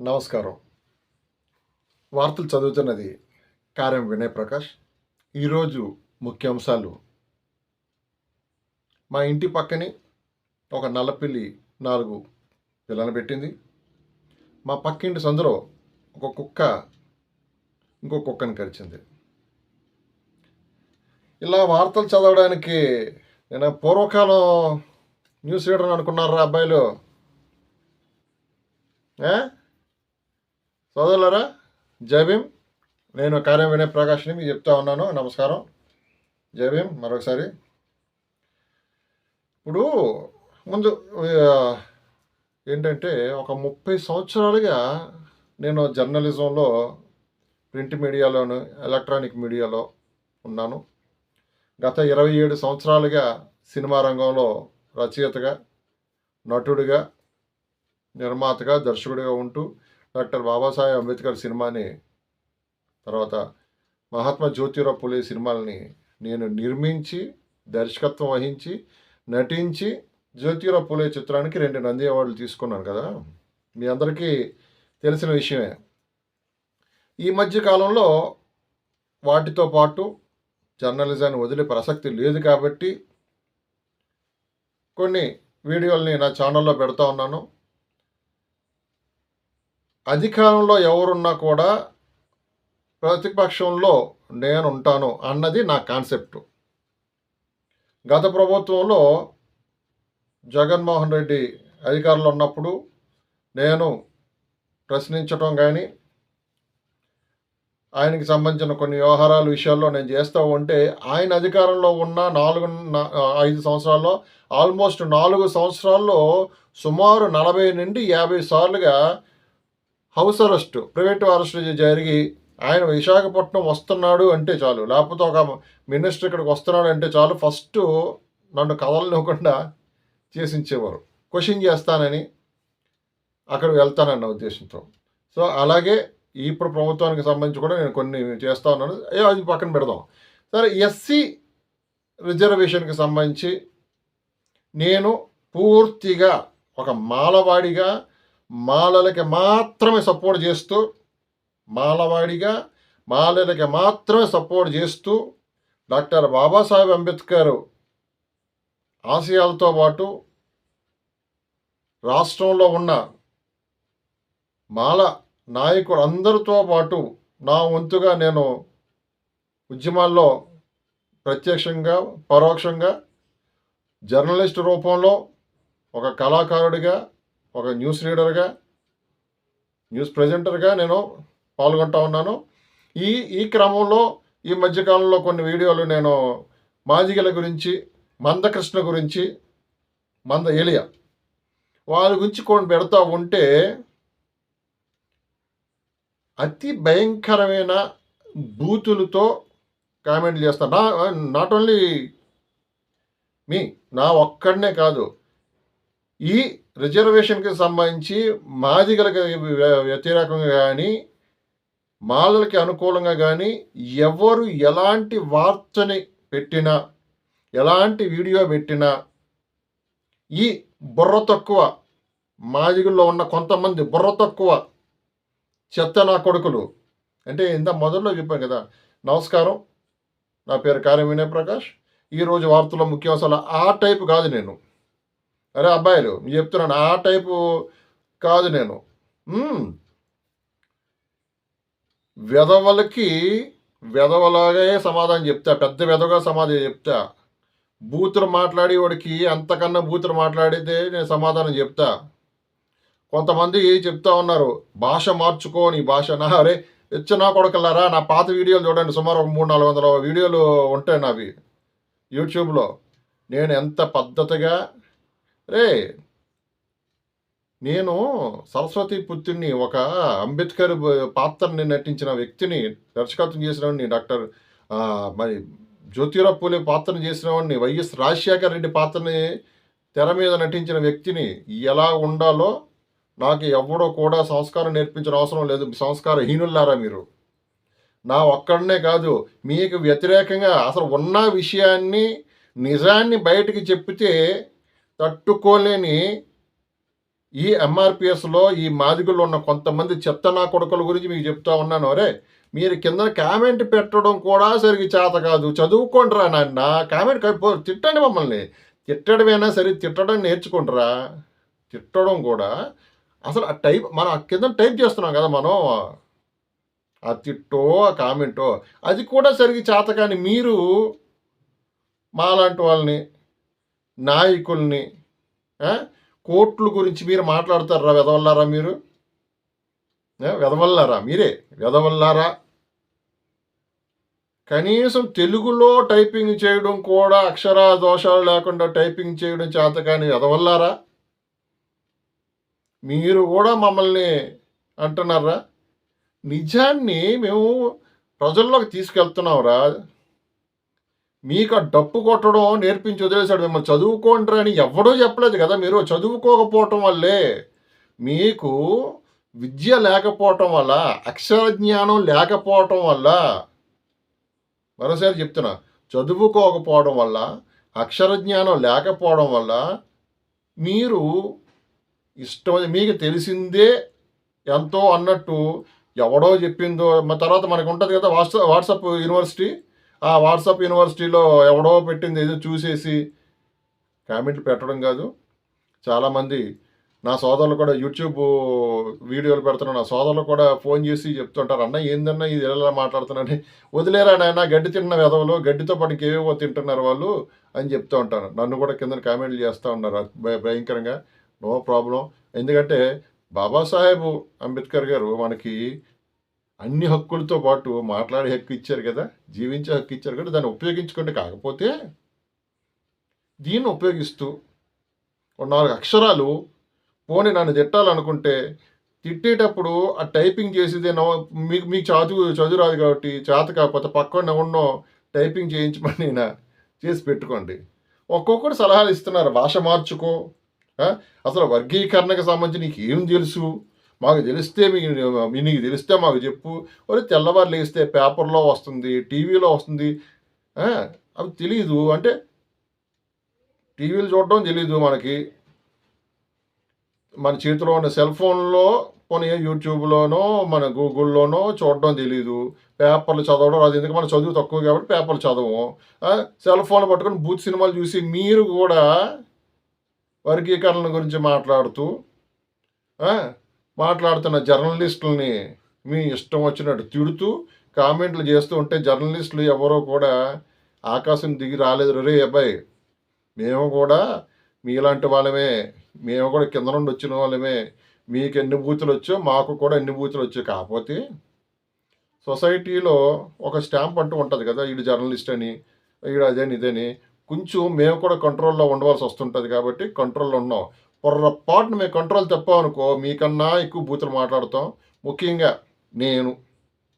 నమస్కారం. వార్తలు చదువుతున్నది కార్యం వినయ్ ప్రకాష్ ఈరోజు ముఖ్యాంశాలు. మా ఇంటి పక్కనే ఒక నల్లపిల్లి నాలుగు పిల్లలు పెట్టింది. మా పక్కింటి సందులో ఒక కుక్క ఇంకో కుక్కని కరిచింది. ఇలా వార్తలు చదవడానికి నేను పూర్వకాలం న్యూస్ రీడర్ అనుకున్నారా అబ్బాయిలు? ఏ? సోదరులరా జయభీం నేను కార్యం వినయ్ ప్రకాష్ని మీకు చెప్తా ఉన్నాను. నమస్కారం. జయభీం మరొకసారి. ఇప్పుడు ముందు ఏంటంటే ఒక ముప్పై సంవత్సరాలుగా నేను జర్నలిజంలో ప్రింట్ మీడియాలోను ఎలక్ట్రానిక్ మీడియాలో ఉన్నాను. గత ఇరవై ఏడు సంవత్సరాలుగా సినిమా రంగంలో రచయితగా నటుడిగా నిర్మాతగా దర్శకుడిగా ఉంటూ డాక్టర్ బాబాసాహెబ్ అంబేద్కర్ సినిమాని తర్వాత మహాత్మా జ్యోతిరావు పులే సినిమాలని నేను నిర్మించి దర్శకత్వం వహించి నటించి జ్యోతిరావు పులే చిత్రానికి రెండు నంది అవార్డులు తీసుకున్నాను కదా. మీ అందరికీ తెలిసిన విషయమే. ఈ మధ్య కాలంలో వాటితో పాటు జర్నలిజాన్ని వదిలే ప్రసక్తి లేదు కాబట్టి కొన్ని వీడియోల్ని నా ఛానల్లో పెడతా ఉన్నాను. అధికారంలో ఎవరున్నా కూడా ప్రతిపక్షంలో నేను ఉంటాను అన్నది నా కాన్సెప్ట్. గత ప్రభుత్వంలో జగన్మోహన్ రెడ్డి అధికారంలో ఉన్నప్పుడు నేను ప్రశ్నించటం కానీ ఆయనకి సంబంధించిన కొన్ని వ్యవహారాల విషయాల్లో నేను చేస్తూ ఉంటే ఆయన అధికారంలో ఉన్న నాలుగు ఐదు సంవత్సరాల్లో ఆల్మోస్ట్ నాలుగు సంవత్సరాల్లో సుమారు నలభై నుండి యాభై సార్లుగా హౌస్ అరెస్ట్ ప్రైవేట్ అరెస్ట్ జరిగి ఆయన విశాఖపట్నం వస్తున్నాడు అంటే చాలు. లేకపోతే ఒక మినిస్టర్ ఇక్కడికి వస్తున్నాడు అంటే చాలు. ఫస్ట్ నన్ను కదలనివ్వకుండా చేసించేవారు. క్వశ్చన్ చేస్తానని అక్కడ వెళ్తానన్న ఉద్దేశంతో. సో అలాగే ఇప్పుడు ప్రభుత్వానికి సంబంధించి కూడా నేను కొన్ని చేస్తా ఉన్నాను. అది పక్కన పెడదాం. సరే ఎస్సీ రిజర్వేషన్కి సంబంధించి నేను పూర్తిగా ఒక మాలవాడిగా మాలలకి మాత్రమే సపోర్ట్ చేస్తూ మాలవాడిగా మాలలకి మాత్రమే సపోర్ట్ చేస్తూ డాక్టర్ బాబాసాహెబ్ అంబేద్కర్ ఆశయాలతో పాటు రాష్ట్రంలో ఉన్న మాల నాయకులు అందరితో పాటు నా వంతుగా నేను ఉద్యమాల్లో ప్రత్యక్షంగా పరోక్షంగా జర్నలిస్ట్ రూపంలో ఒక కళాకారుడిగా ఒక న్యూస్ రీడర్గా న్యూస్ ప్రజెంటర్గా నేను పాల్గొంటా ఉన్నాను. ఈ ఈ క్రమంలో ఈ మధ్యకాలంలో కొన్ని వీడియోలు నేను మాదిగల గురించి మందకృష్ణ గురించి మంద ఎలియా వాళ్ళ గురించి కొన్ని పెడతా ఉంటే అతి భయంకరమైన బూతులతో కామెంట్లు చేస్తాను నా నాట్ ఓన్లీ మీ నా ఒక్కడనే కాదు ఈ రిజర్వేషన్కి సంబంధించి మాదిగలకు వ్యతిరేకంగా కానీ మాలలకి అనుకూలంగా కానీ ఎవరు ఎలాంటి వార్తని పెట్టినా ఎలాంటి వీడియో పెట్టినా ఈ బుర్ర తక్కువ మాదిగుల్లో ఉన్న కొంతమంది బుర్ర తక్కువ చెత్త నా కొడుకులు. అంటే ఇంత మొదట్లో చెప్పాను కదా నమస్కారం నా పేరు కార్యం వినయ్ ప్రకాష్. ఈరోజు వార్తల్లో ముఖ్యాంశాలు ఆ టైపు కాదు నేను. అరే అబ్బాయిలు నేను చెప్తున్నాను ఆ టైపు కాదు నేను. వెధవలకి వెధవలాగే సమాధానం చెప్తా పెద్ద వెధవగా సమాధానం చెప్తా. బూతులు మాట్లాడి వాడికి అంతకన్నా బూతులు మాట్లాడితే నేను సమాధానం చెప్తా. కొంతమంది చెప్తా ఉన్నారు భాష మార్చుకో నీ భాష. నా అరే ఇచ్చ నా కొడకల్లారా నా పాత వీడియోలు చూడండి సుమారు ఒక మూడు నాలుగు వందల వీడియోలు ఉంటాయి నావి. యూట్యూబ్లో. నేను ఎంత పద్ధతిగా రే నేను సరస్వతి పుత్రుని ఒక అంబేద్కర్ పాత్రని నటించిన వ్యక్తిని దర్శకత్వం చేసినవాడిని డాక్టర్ మరి జ్యోతిరావు పూలే పాత్రను చేసినవాడిని వైఎస్ రాజశేఖర రెడ్డి పాత్రని తెర మీద నటించిన వ్యక్తిని ఎలా ఉండాలో నాకు ఎవడో కూడా సంస్కారం నేర్పించిన అవసరం లేదు. సంస్కారహీనులారా మీరు. నా ఒక్కడనే కాదు మీకు వ్యతిరేకంగా అసలు ఉన్న విషయాన్ని నిజాన్ని బయటికి చెప్పితే తట్టుకోలేని ఈ ఎంఆర్పిఎస్లో ఈ మాదిగుల్లో ఉన్న కొంతమంది చెత్త నా కొడుకుల గురించి మీకు చెప్తా ఉన్నాను. అరే మీరు కింద కామెంట్ పెట్టడం కూడా సరిగ్గా చేత కాదు. చదువుకోండిరా నాన్న కామెంట్ తిట్టండి మమ్మల్ని. తిట్టడమేనా సరే తిట్టడం నేర్చుకుంటారా తిట్టడం కూడా. అసలు ఆ టైప్ మనం ఆ కింద టైప్ చేస్తున్నాం కదా మనం. ఆ తిట్టో ఆ కామెంటో అది కూడా సరిగ్గా చేత కానీ మీరు మాలాంటి వాళ్ళని నాయకుల్ని ఆ, కోర్టుల గురించి మీరు మాట్లాడతారా? వెదవల్లారా మీరు? వెదవల్లారా? మీరే వెదవల్లారా? కనీసం తెలుగులో టైపింగ్ చేయడం కూడా అక్షర దోషాలు లేకుండా టైపింగ్ చేయడం చేత కానీ వెదవల్లారా? మీరు కూడా మమ్మల్ని అంటున్నారా? నిజాన్ని మేము ప్రజల్లోకి తీసుకెళ్తున్నాంరా మీకు ఆ డప్పు కొట్టడం నేర్పించి వదిలేశాడు మిమ్మల్ని చదువుకోండి అని ఎవడో చెప్పలేదు కదా మీరు. చదువుకోకపోవటం వల్లే మీకు విద్య లేకపోవటం వల్ల అక్షర జ్ఞానం లేకపోవటం వల్ల మరోసారి చెప్తున్నా చదువుకోకపోవడం వల్ల అక్షర జ్ఞానం లేకపోవడం వల్ల మీరు ఇష్టం మీకు తెలిసిందే ఎంతో అన్నట్టు ఎవడో చెప్పిందో తర్వాత మనకు ఉంటుంది కదా వాట్సాప్ వాట్సాప్ యూనివర్సిటీ ఆ వాట్సాప్ యూనివర్సిటీలో ఎవడో పెట్టింది ఏదో చూసేసి కామెంట్లు పెట్టడం కాదు. చాలామంది నా సోదరులు కూడా యూట్యూబ్ వీడియోలు పెడుతున్నా నా సోదరులు కూడా ఫోన్ చేసి చెప్తుంటారు అన్న ఏందన్నా ఇది ఎలా మాట్లాడుతున్నాని వదిలేరా నాయన గడ్డి తిన్న వెదవలు గడ్డితో పాటు ఇంకేవేవో తింటున్నారు వాళ్ళు అని చెప్తూ ఉంటారు. నన్ను కూడా కింద కామెంట్లు చేస్తూ ఉన్నారు భయ- భయంకరంగా. No problem. ఎందుకంటే బాబాసాహెబ్ అంబేద్కర్ గారు మనకి అన్ని హక్కులతో పాటు మాట్లాడే హక్కు ఇచ్చారు కదా జీవించే హక్కు ఇచ్చారు కదా దాన్ని ఉపయోగించుకుంటే కాకపోతే దీన్ని ఉపయోగిస్తూ ఒక నాలుగు అక్షరాలు పోనీ నన్ను తిట్టాలనుకుంటే తిట్టేటప్పుడు ఆ టైపింగ్ చేసేది మీకు మీకు చదువు చదువు రాదు కాబట్టి చేత కాకపోతే పక్కన ఉన్నో టైపింగ్ చేయించమని చేసి పెట్టుకోండి. ఒక్కొక్కరు సలహాలు ఇస్తున్నారు భాష మార్చుకో అసలు వర్గీకరణకు సంబంధించి నీకు ఏం తెలుసు? మాకు తెలిస్తే మీకు నీకు తెలిస్తే మాకు చెప్పు. ఒరే తెల్లవారు లేస్తే పేపర్లో వస్తుంది టీవీలో వస్తుంది. అవి తెలియదు అంటే టీవీలు చూడడం తెలియదు మనకి. మన చేతిలో ఉన్న సెల్ ఫోన్లో పోనీ యూట్యూబ్లోనో మన గూగుల్లోనో చూడడం తెలియదు పేపర్లు చదవడం అది ఎందుకు మన చదువు తక్కువ కాబట్టి పేపర్లు చదవము. సెల్ ఫోన్ పట్టుకొని బూత్ సినిమాలు చూసి మీరు కూడా వర్గీకరణ గురించి మాట్లాడుతూ మాట్లాడుతున్న జర్నలిస్టులని మీ ఇష్టం వచ్చినట్టు తిడుతూ కామెంట్లు చేస్తూ ఉంటే జర్నలిస్టులు ఎవరో కూడా ఆకాశం దిగి రాలేదు. రే అబ్బాయి మేము కూడా మీలాంటి వాళ్ళమే. మేము కూడా కింద నుండి వచ్చిన వాళ్ళమే. మీకు ఎన్ని బూతులు వచ్చో మాకు కూడా ఎన్ని బూతులు వచ్చో. కాకపోతే సొసైటీలో ఒక స్టాంప్ అంటూ ఉంటుంది కదా వీడు జర్నలిస్ట్ అని వీడు అదని ఇదని. కొంచెం మేము కూడా కంట్రోల్లో ఉండవలసి వస్తుంటుంది కాబట్టి కంట్రోల్లో ఉన్నాం. పొర్రపాటున మేము కంట్రోల్ తప్పామనుకో మీకన్నా ఎక్కువ బూతులు మాట్లాడతాం. ముఖ్యంగా నేను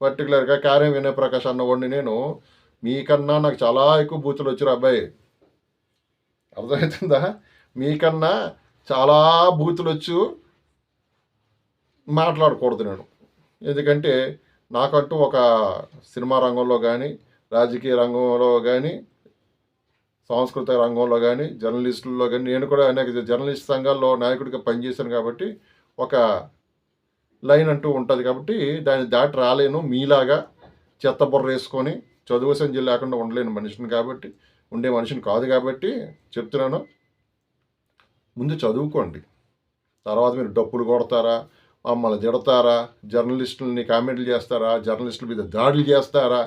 పర్టికులర్గా కార్యం వినయ ప్రకాష్ అన్నవాడిని నేను మీకన్నా నాకు చాలా ఎక్కువ బూతులు వచ్చారు అబ్బాయి. అర్థమవుతుందా మీకన్నా చాలా బూతులు వచ్చు మాట్లాడకూడదు నేను. ఎందుకంటే నాకంటూ ఒక సినిమా రంగంలో కానీ రాజకీయ రంగంలో కానీ సాంస్కృతిక రంగంలో కానీ జర్నలిస్టుల్లో కానీ నేను కూడా అనేక జర్నలిస్ట్ సంఘాల్లో నాయకుడిగా పనిచేశాను కాబట్టి ఒక లైన్ అంటూ ఉంటుంది కాబట్టి దాన్ని దాటి రాలేను. మీలాగా చెత్త బుర్ర వేసుకొని చదువు సంధ్య లేకుండా ఉండలేని మనిషిని కాబట్టి ఉండే మనిషిని కాదు కాబట్టి చెప్తున్నాను. ముందు చదువుకోండి. తర్వాత మీరు డప్పులు కొడతారా మమ్మల్ని తిడతారా జర్నలిస్టులని కామెంట్లు చేస్తారా జర్నలిస్టుల మీద దాడులు చేస్తారా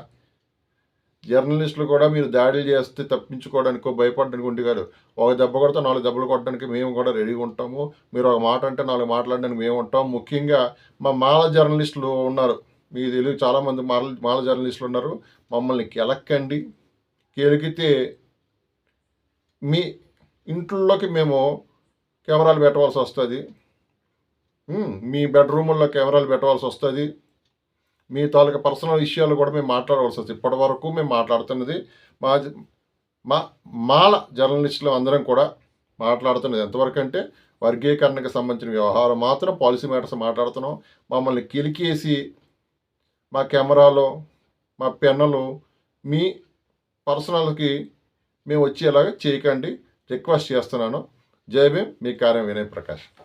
జర్నలిస్టులు కూడా మీరు దాడులు చేస్తే తప్పించుకోవడానికో భయపడడానికి ఉండి కాదు. ఒక దెబ్బ కొడితే నాలుగు దెబ్బలు కొట్టడానికి మేము కూడా రెడీగా ఉంటాము. మీరు ఒక మాట అంటే నాలుగు మాట్లాడడానికి మేము ఉంటాం. ముఖ్యంగా మా మాల జర్నలిస్టులు ఉన్నారు. మీ తెలుగు చాలామంది మాల మాల జర్నలిస్టులు ఉన్నారు. మమ్మల్ని కెలక్కండి. కెలికితే మీ ఇంట్లోకి మేము కెమెరాలు పెట్టవలసి వస్తుంది. మీ బెడ్రూముల్లో కెమెరాలు పెట్టవలసి వస్తుంది. మీ తాలూకా పర్సనల్ విషయాలు కూడా మేము మాట్లాడవలసి వస్తుంది. ఇప్పటి వరకు మేము మాట్లాడుతున్నది మా మా మాల జర్నలిస్టులు అందరం కూడా మాట్లాడుతున్నది. ఎంతవరకు అంటే వర్గీకరణకు సంబంధించిన వ్యవహారం మాత్రం పాలసీ మ్యాటర్స్ మాట్లాడుతున్నాం. మమ్మల్ని కిలికేసి మా కెమెరాలో మా పెన్నులు మీ పర్సనల్కి మేము వచ్చేలాగా చేయకండి. రిక్వెస్ట్ చేస్తున్నాను. జై భీమ్. మీ కార్యం వినయ్ ప్రకాష్.